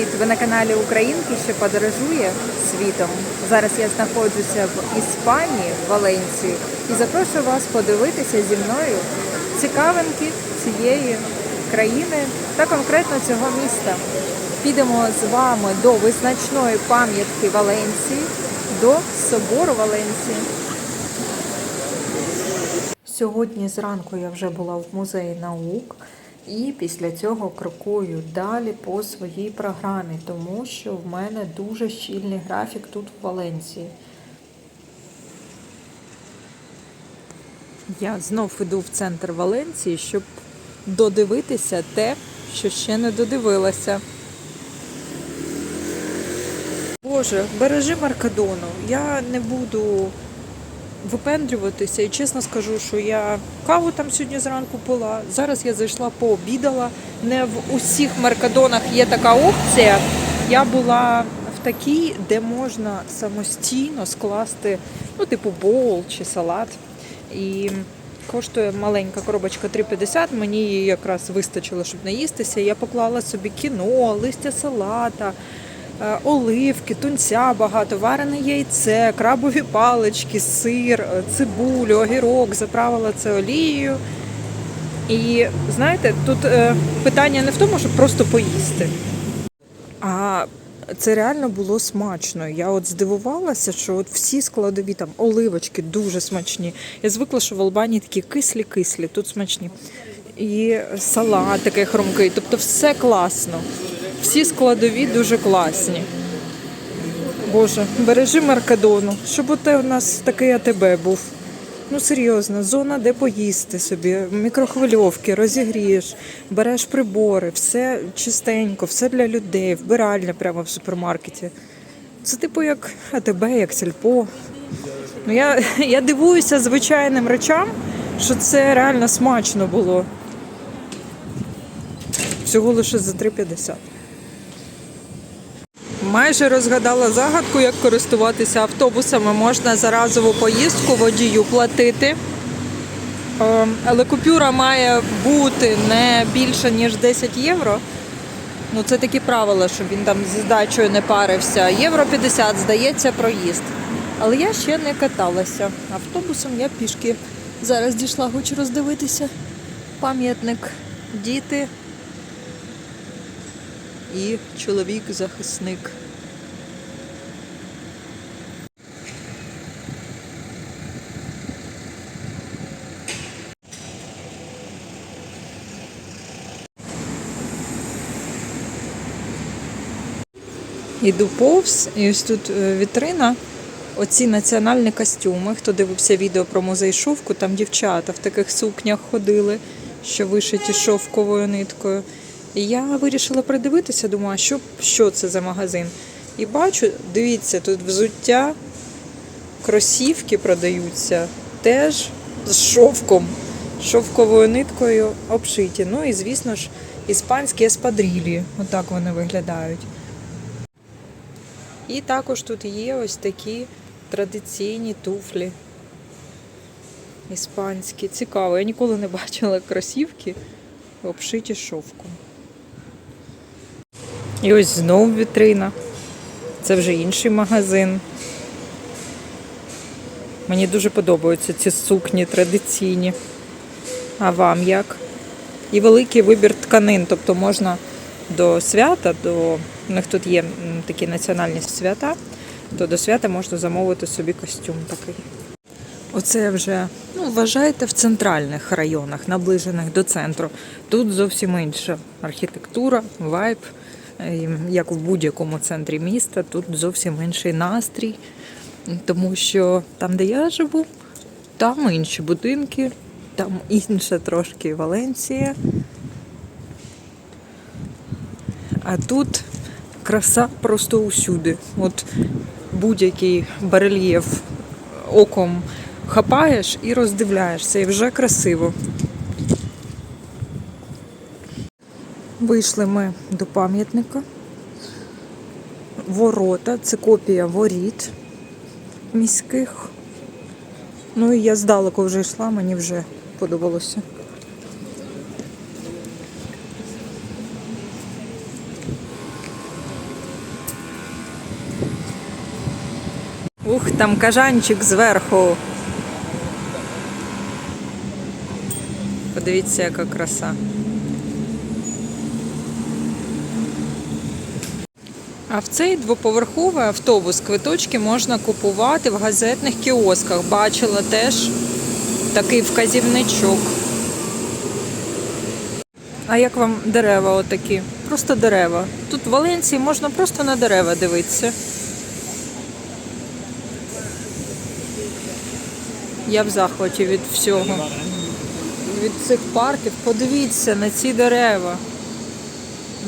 привіт! Ви на каналі Українки, що подорожує світом. Зараз я знаходжуся в Іспанії, в Валенції, і запрошую вас подивитися зі мною цікавинки цієї країни та конкретно цього міста. Підемо з вами до визначної пам'ятки Валенції, до собору Валенції. Сьогодні зранку я вже була в музеї наук і після цього крокую далі по своїй програмі, тому що в мене дуже щільний графік тут в Валенції. Я знов іду в центр Валенції, щоб додивитися те, що ще не додивилася. Боже, бережи Маркадону. Я не буду випендрюватися і чесно скажу, що я каву там сьогодні зранку пила. Зараз я зайшла пообідала. Не в усіх маркадонах є така опція. Я була в такій, де можна самостійно скласти, ну, типу, боул чи салат. І коштує маленька коробочка 3,50. Мені її якраз вистачило, щоб наїстися. Я поклала собі кіно, листя салата. Е, Оливки, тунця багато, варене яйце, крабові палички, сир, е, цибулю, огірок, заправила це олією. І знаєте, тут е, питання не в тому, щоб просто поїсти. А це реально було смачно. Я от здивувалася, що от всі складові там оливочки дуже смачні. Я звикла, що в Албанії такі кислі-кислі, тут смачні. І салат такий хрумкий. Тобто все класно. Всі складові дуже класні. Боже, бережи Маркадону, щоб оте у нас такий АТБ був. Ну серйозно, зона, де поїсти собі, мікрохвильовки, розігрієш, береш прибори, все чистенько, все для людей, вбиральня прямо в супермаркеті. Це типу як АТБ, як сільпо. Ну, я, я дивуюся звичайним речам, що це реально смачно було. Всього лише за 3,50. Майже розгадала загадку, як користуватися автобусами. Можна за разову поїздку водію платити. Е, Але купюра має бути не більше, ніж 10 євро. Ну, це такі правила, щоб він там зі здачею не парився. Євро 50, здається, проїзд. Але я ще не каталася. Автобусом я пішки. Зараз дійшла, хочу роздивитися. Пам'ятник діти і чоловік-захисник. Іду повз, і ось тут е, вітрина. Оці національні костюми. Хто дивився відео про музей шовку, там дівчата в таких сукнях ходили, що вишиті шовковою ниткою. І я вирішила придивитися, думаю, що, що це за магазин. І бачу, дивіться, тут взуття, кросівки продаються теж з шовком, шовковою ниткою обшиті. Ну і, звісно ж, іспанські еспадрілі. Отак вони виглядають. І також тут є ось такі традиційні туфлі. Іспанські. Цікаво. Я ніколи не бачила кросівки обшиті шовком. І ось знов вітрина. Це вже інший магазин. Мені дуже подобаються ці сукні традиційні. А вам як? І великий вибір тканин, тобто можна до свята, до у них тут є такі національні свята, то до свята можна замовити собі костюм такий. Оце вже, ну, вважаєте, в центральних районах, наближених до центру. Тут зовсім інша архітектура, вайб, як в будь-якому центрі міста, тут зовсім інший настрій, тому що там, де я живу, там інші будинки, там інша трошки Валенція. А тут краса просто усюди. От будь-який барельєф оком хапаєш і роздивляєшся, і вже красиво. Вийшли ми до пам'ятника. Ворота, це копія воріт міських. Ну і я здалеку вже йшла, мені вже подобалося. Там кажанчик зверху. Подивіться, яка краса. А в цей двоповерховий автобус квиточки можна купувати в газетних кіосках. Бачила теж такий вказівничок. А як вам дерева отакі? Просто дерева. Тут в Валенції можна просто на дерева дивитися. Я в захваті від всього. Від цих парків. Подивіться на ці дерева.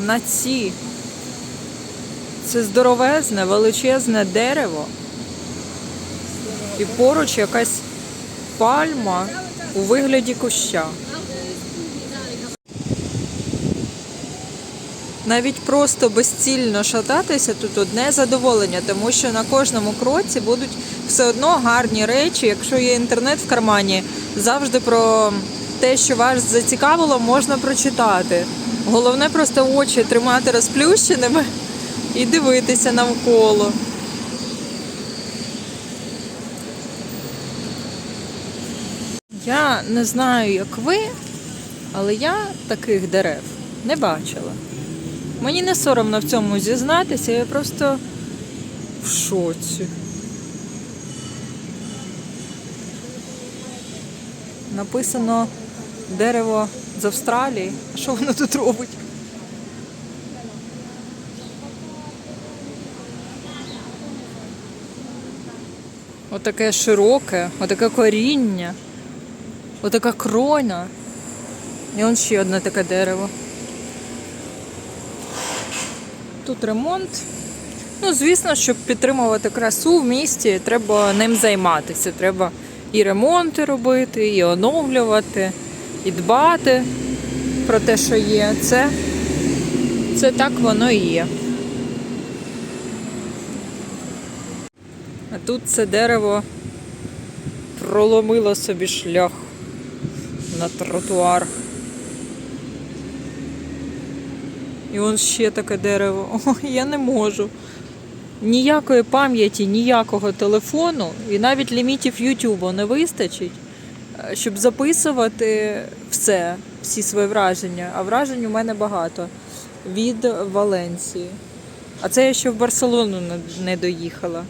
На ці. Це здоровезне, величезне дерево. І поруч якась пальма у вигляді куща. Навіть просто безцільно шататися тут одне задоволення, тому що на кожному кроці будуть все одно гарні речі. Якщо є інтернет в кармані, завжди про те, що вас зацікавило, можна прочитати. Головне просто очі тримати розплющеними і дивитися навколо. Я не знаю, як ви, але я таких дерев не бачила. Мені не соромно в цьому зізнатися, я просто в шоці. Написано дерево з Австралії. А Що воно тут робить? Отаке широке, отаке коріння, отака крона. І он ще одне таке дерево. Тут ремонт. Ну, звісно, щоб підтримувати красу в місті, треба ним займатися. Треба і ремонти робити, і оновлювати, і дбати про те, що є. Це, це так воно і є. А тут це дерево проломило собі шлях на тротуар. І он ще таке дерево. О, я не можу. Ніякої пам'яті, ніякого телефону і навіть лімітів Ютубу не вистачить, е, щоб записувати все, всі свої враження. А вражень у мене багато від Валенції. А це я ще в Барселону не- доїхала.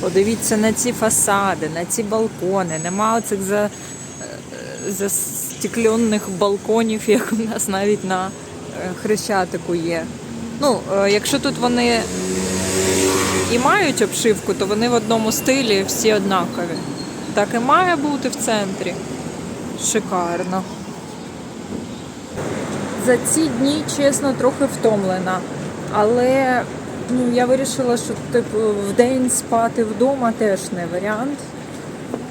Подивіться на ці фасади, на ці балкони. Нема оцих за, е, застеклених балконів, як у нас навіть на е, Хрещатику є. Ну, е, якщо тут вони і мають обшивку, то вони в одному стилі всі однакові. Так і має бути в центрі. Шикарно. За ці дні, чесно, трохи втомлена. Але ну, я вирішила, що типу, в день спати вдома теж не варіант.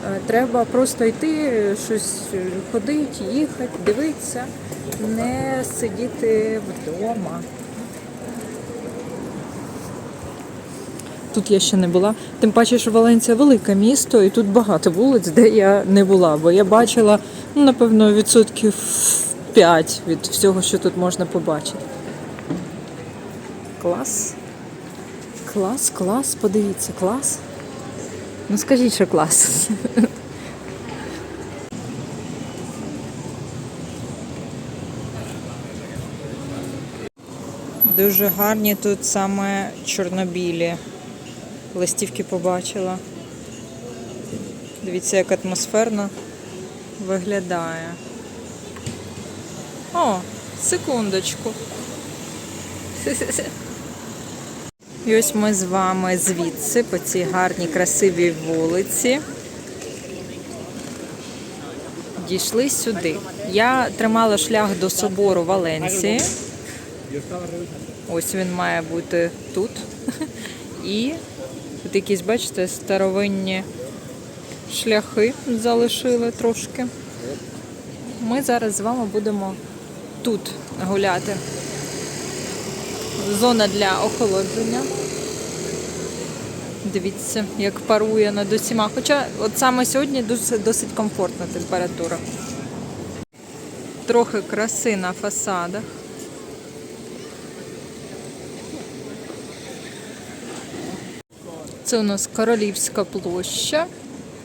Е, Треба просто йти, щось ходити, їхати, дивитися, не сидіти вдома. Тут я ще не була. Тим паче, що Валенція велике місто, і тут багато вулиць, де я не була. Бо я бачила, ну, напевно, відсотків 5 від всього, що тут можна побачити. Клас. Клас, клас, подивіться, клас. Ну скажіть, що клас. Дуже гарні тут саме чорнобілі. Листівки побачила. Дивіться, як атмосферно виглядає. О, секундочку. І ось ми з вами звідси, по цій гарній красивій вулиці. Дійшли сюди. Я тримала шлях до собору Валенції. Ось він має бути тут. І тут якісь, бачите, старовинні шляхи залишили трошки. Ми зараз з вами будемо тут гуляти. Зона для охолодження. Дивіться, як парує над усіма. Хоча от саме сьогодні досить, комфортна температура. Трохи краси на фасадах. Це у нас королівська площа.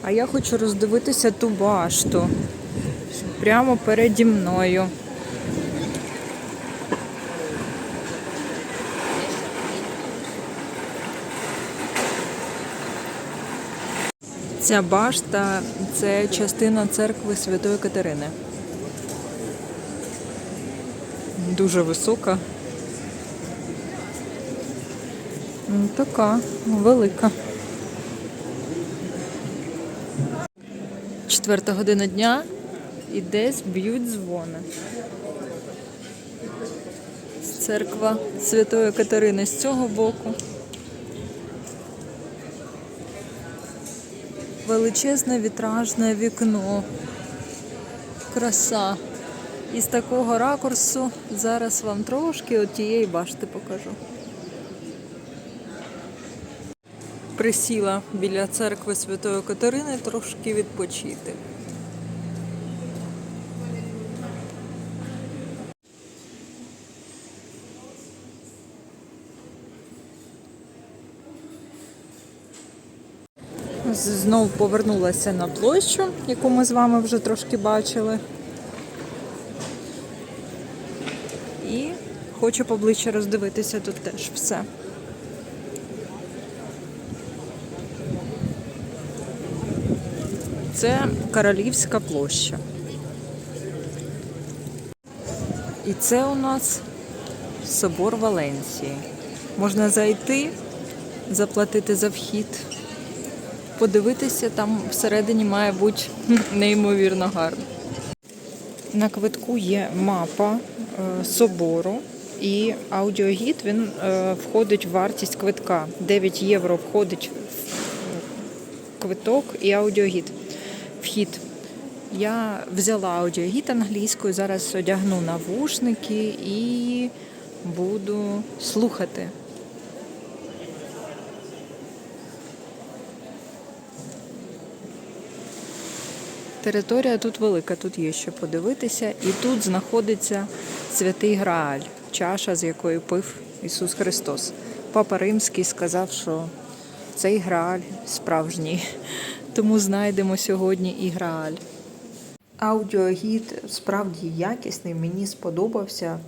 А я хочу роздивитися ту башту. Прямо переді мною. Ця башта це частина церкви Святої Катерини. Дуже висока. Така велика. Четверта година дня і десь б'ють дзвони. Церква Святої Катерини з цього боку. Величезне вітражне вікно. Краса. І з такого ракурсу зараз вам трошки от тієї башти покажу. Присіла біля церкви Святої Катерини трошки відпочити. Знову повернулася на площу, яку ми з вами вже трошки бачили. І хочу поближче роздивитися тут теж все. Це Королівська площа. І це у нас собор Валенції. Можна зайти, заплатити за вхід, подивитися, там всередині має бути неймовірно гарно. На квитку є мапа е, собору і аудіогід він е, входить в вартість квитка. 9 євро входить в квиток і аудіогід. Вхід. Я взяла аудіогід англійською, зараз одягну навушники і буду слухати. Територія тут велика, тут є що подивитися. І тут знаходиться святий Грааль, чаша, з якої пив Ісус Христос. Папа Римський сказав, що цей Грааль справжній. Тому знайдемо сьогодні і Грааль. Аудіогід справді якісний, мені сподобався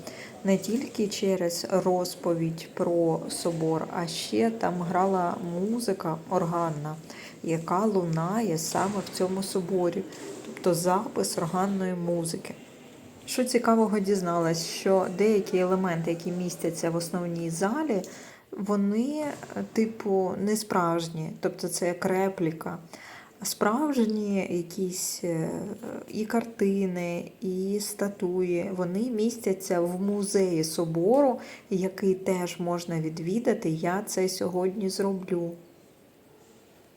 не тільки через розповідь про собор, а ще там грала музика органна, яка лунає саме в цьому соборі, тобто запис органної музики. Що цікавого дізналась, що деякі елементи, які містяться в основній залі, вони, типу, не справжні, тобто це як репліка. Справжні якісь е, і картини, і статуї, вони містяться в музеї собору, який теж можна відвідати. Я це сьогодні зроблю.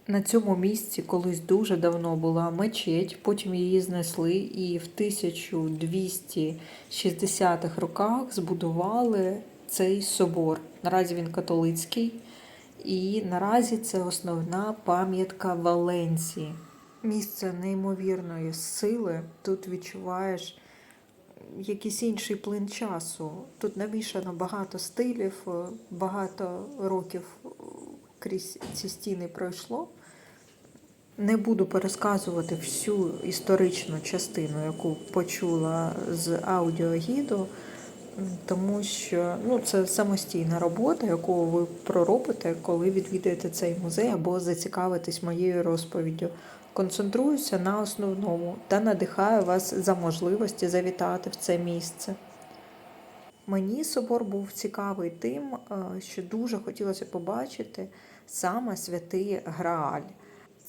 На цьому місці колись дуже давно була мечеть, потім її знесли і в 1260-х роках збудували цей собор. Наразі він католицький. І наразі це основна пам'ятка Валенції. Місце неймовірної сили. Тут відчуваєш якийсь інший плин часу. Тут намішано багато стилів, багато років крізь ці стіни пройшло. Не буду пересказувати всю історичну частину, яку почула з аудіогіду тому що ну, це самостійна робота, яку ви проробите, коли відвідаєте цей музей або зацікавитесь моєю розповіддю. Концентруюся на основному та надихаю вас за можливості завітати в це місце. Мені собор був цікавий тим, е, що дуже хотілося побачити саме святий Грааль.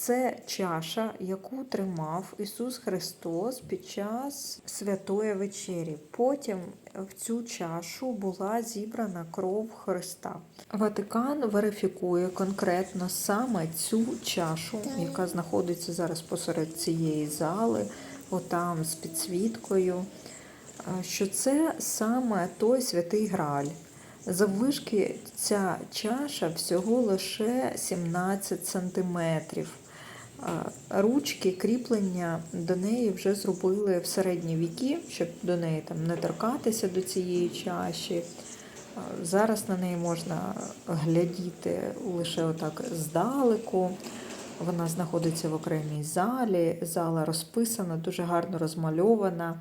Це чаша, яку тримав Ісус Христос під час святої вечері. Потім в цю чашу була зібрана кров Христа. Ватикан верифікує конкретно саме цю чашу, яка знаходиться зараз посеред цієї зали, отам з підсвіткою, що це саме той святий Граль. Заввишки ця чаша всього лише 17 сантиметрів. Ручки кріплення до неї вже зробили в середні віки, щоб до неї там не торкатися до цієї чаші. Зараз на неї можна глядіти лише отак здалеку. Вона знаходиться в окремій залі. Зала розписана, дуже гарно розмальована.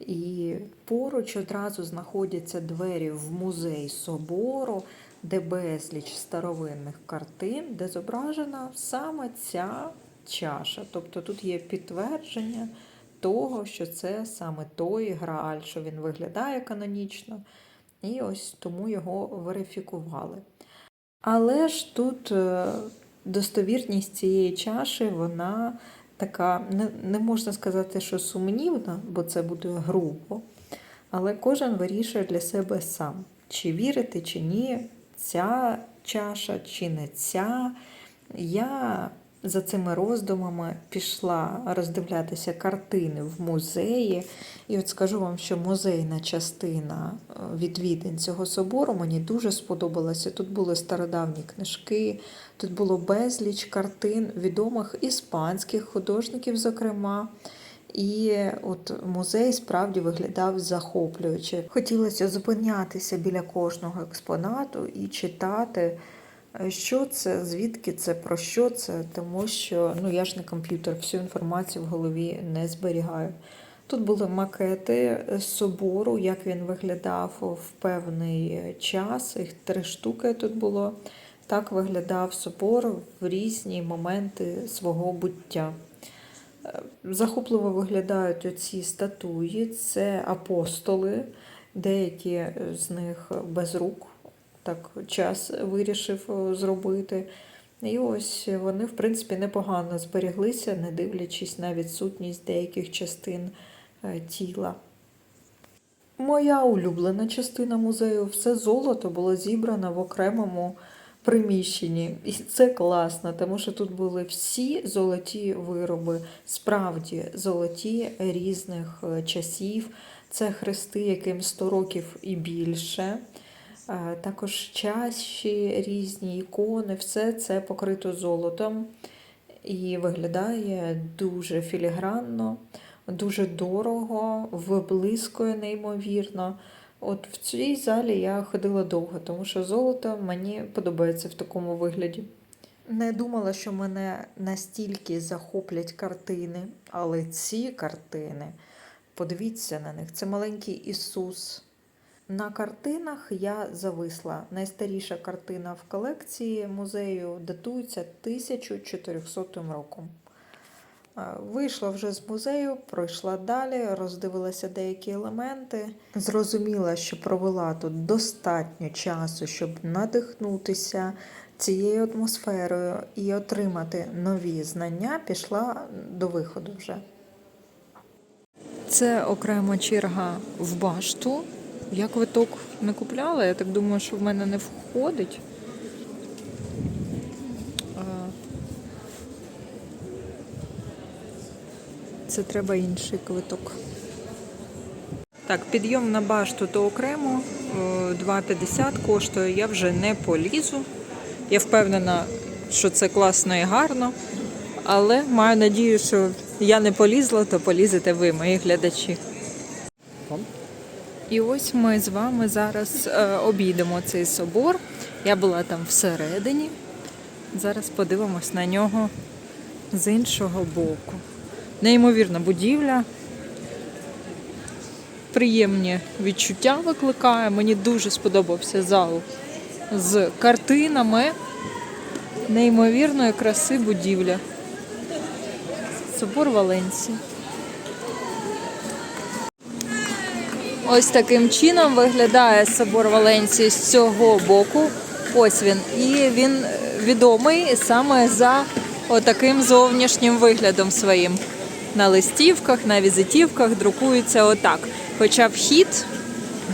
І поруч одразу знаходяться двері в музей собору, де безліч старовинних картин, де зображена саме ця чаша. Тобто тут є підтвердження того, що це саме той грааль, що він виглядає канонічно. І ось тому його верифікували. Але ж тут е, достовірність цієї чаші, вона така, не, не можна сказати, що сумнівна, бо це буде грубо. Але кожен вирішує для себе сам, чи вірити, чи ні, ця чаша, чи не ця. Я за цими роздумами пішла роздивлятися картини в музеї. І от скажу вам, що музейна частина е, відвідин цього собору мені дуже сподобалася. Тут були стародавні книжки, тут було безліч картин відомих іспанських художників, зокрема. І от музей справді виглядав захоплююче. Хотілося зупинятися біля кожного експонату і читати, що це, звідки це, про що це, тому що ну я ж не комп'ютер, всю інформацію в голові не зберігаю. Тут були макети собору, як він виглядав в певний час. Їх три штуки тут було. Так виглядав собор в різні моменти свого буття. Е, Захопливо виглядають оці статуї, це апостоли, деякі з них без рук, так час вирішив е, зробити. І ось вони, в принципі, непогано зберіглися, не дивлячись на відсутність деяких частин е, тіла. Моя улюблена частина музею все золото було зібрано в окремому приміщенні. І це класно, тому що тут були всі золоті вироби, справді золоті різних е, часів. Це хрести, яким 100 років і більше. Е, Також чаші, різні ікони, все це покрито золотом і виглядає дуже філігранно, дуже дорого, виблискує неймовірно. От в цій залі я ходила довго, тому що золото мені подобається в такому вигляді. Не думала, що мене настільки захоплять картини, але ці картини, подивіться на них, це маленький Ісус. На картинах я зависла. Найстаріша картина в колекції музею датується 1400 роком. Е, Вийшла вже з музею, пройшла далі, роздивилася деякі елементи. Зрозуміла, що провела тут достатньо часу, щоб надихнутися цією атмосферою і отримати нові знання. Пішла до виходу вже. Це окрема черга в башту. Я квиток не купляла, я так думаю, що в мене не входить. Це треба інший квиток. Так, підйом на башту то окремо, е, 2,50 коштує. Я вже не полізу. Я впевнена, що це класно і гарно. Але маю надію, що я не полізла, то полізете ви, мої глядачі. І ось ми з вами зараз е, обійдемо цей собор. Я була там всередині. Зараз подивимось на нього з іншого боку. Неймовірна будівля. Приємні відчуття викликає. Мені дуже сподобався зал з картинами. Неймовірної краси будівля. Собор Валенції. Ось таким чином виглядає собор Валенції з цього боку. Ось він. І він відомий саме за отаким зовнішнім виглядом своїм. На листівках, на візитівках друкується отак. Хоча вхід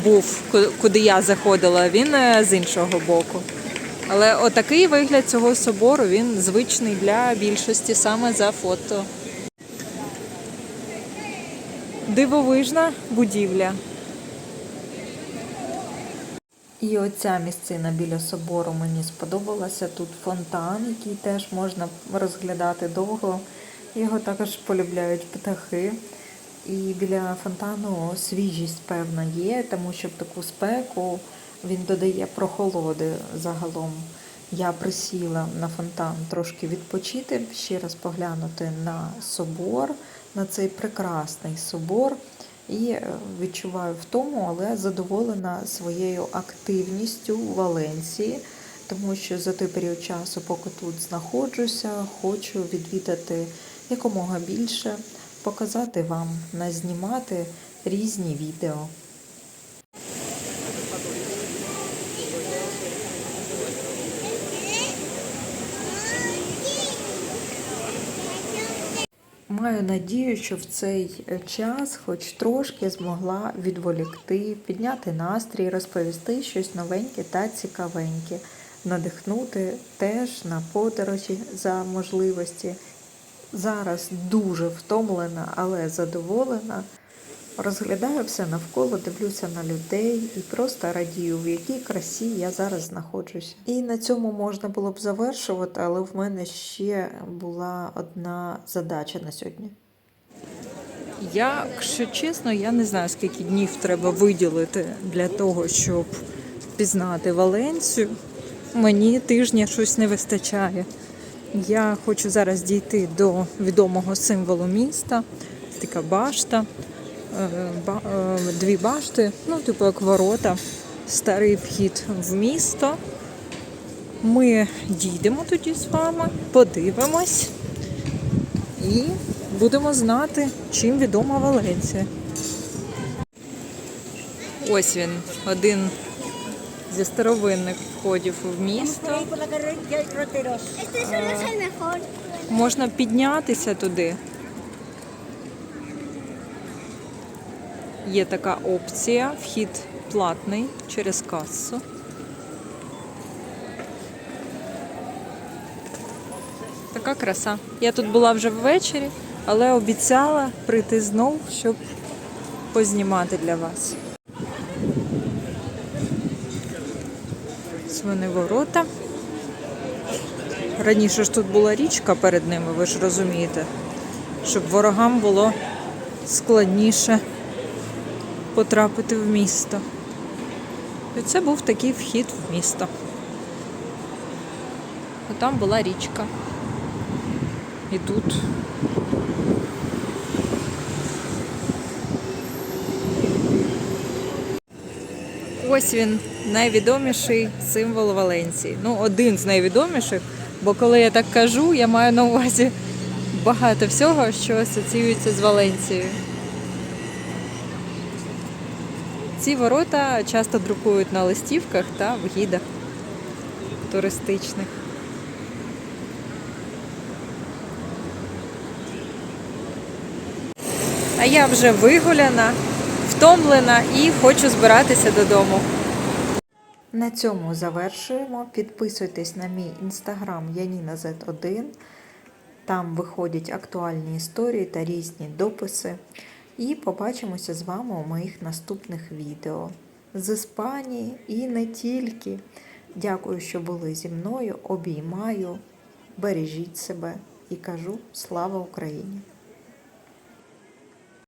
був, куди я заходила, він е, з іншого боку. Але отакий вигляд цього собору він звичний для більшості саме за фото. Дивовижна будівля. І оця місцина біля собору мені сподобалася. Тут фонтан, який теж можна розглядати довго. Його також полюбляють птахи. І біля фонтану свіжість, певна, є, тому що в таку спеку Він додає прохолоди загалом. Я присіла на фонтан трошки відпочити, ще раз поглянути на собор, на цей прекрасний собор. І е, відчуваю втому, але задоволена своєю активністю в Валенції, тому що за той період часу, поки тут знаходжуся, хочу відвідати якомога більше, показати вам, назнімати різні відео. Маю надію, що в цей е, час хоч трошки змогла відволікти, підняти настрій, розповісти щось новеньке та цікавеньке, надихнути теж на подорожі за можливості. Зараз дуже втомлена, але задоволена. Розглядаю все навколо, дивлюся на людей і просто радію, в якій красі я зараз знаходжуся. І на цьому можна було б завершувати, але в мене ще була одна задача на сьогодні. Я, якщо чесно, я не знаю, скільки днів треба виділити для того, щоб пізнати Валенцію. Мені тижня щось не вистачає. Я хочу зараз дійти до відомого символу міста. Така башта, ба- дві башти, ну, типу як ворота, старий вхід в місто. Ми дійдемо тоді з вами, подивимось і будемо знати, чим відома Валенція. Ось він, один зі старовинних входів в місто. Ahí por la Є така опція, вхід платний через касу. Така краса. Я тут була вже ввечері, але обіцяла прийти знов, щоб познімати для вас. Свини ворота. Раніше ж тут була річка перед ними, ви ж розумієте, щоб ворогам було складніше потрапити в місто. І це був такий вхід в місто. А там була річка. І тут. Ось він найвідоміший символ Валенції. Ну, один з найвідоміших, бо коли я так кажу, я маю на увазі багато всього, що асоціюється з Валенцією. Ці ворота часто друкують на листівках та в гідах туристичних. А я вже вигуляна, втомлена і хочу збиратися додому. На цьому завершуємо. Підписуйтесь на мій інстаграм Яніна Z1. Там виходять актуальні історії та різні дописи. І побачимося з вами у моїх наступних відео з Іспанії і не тільки. Дякую, що були зі мною. Обіймаю, бережіть себе і кажу слава Україні!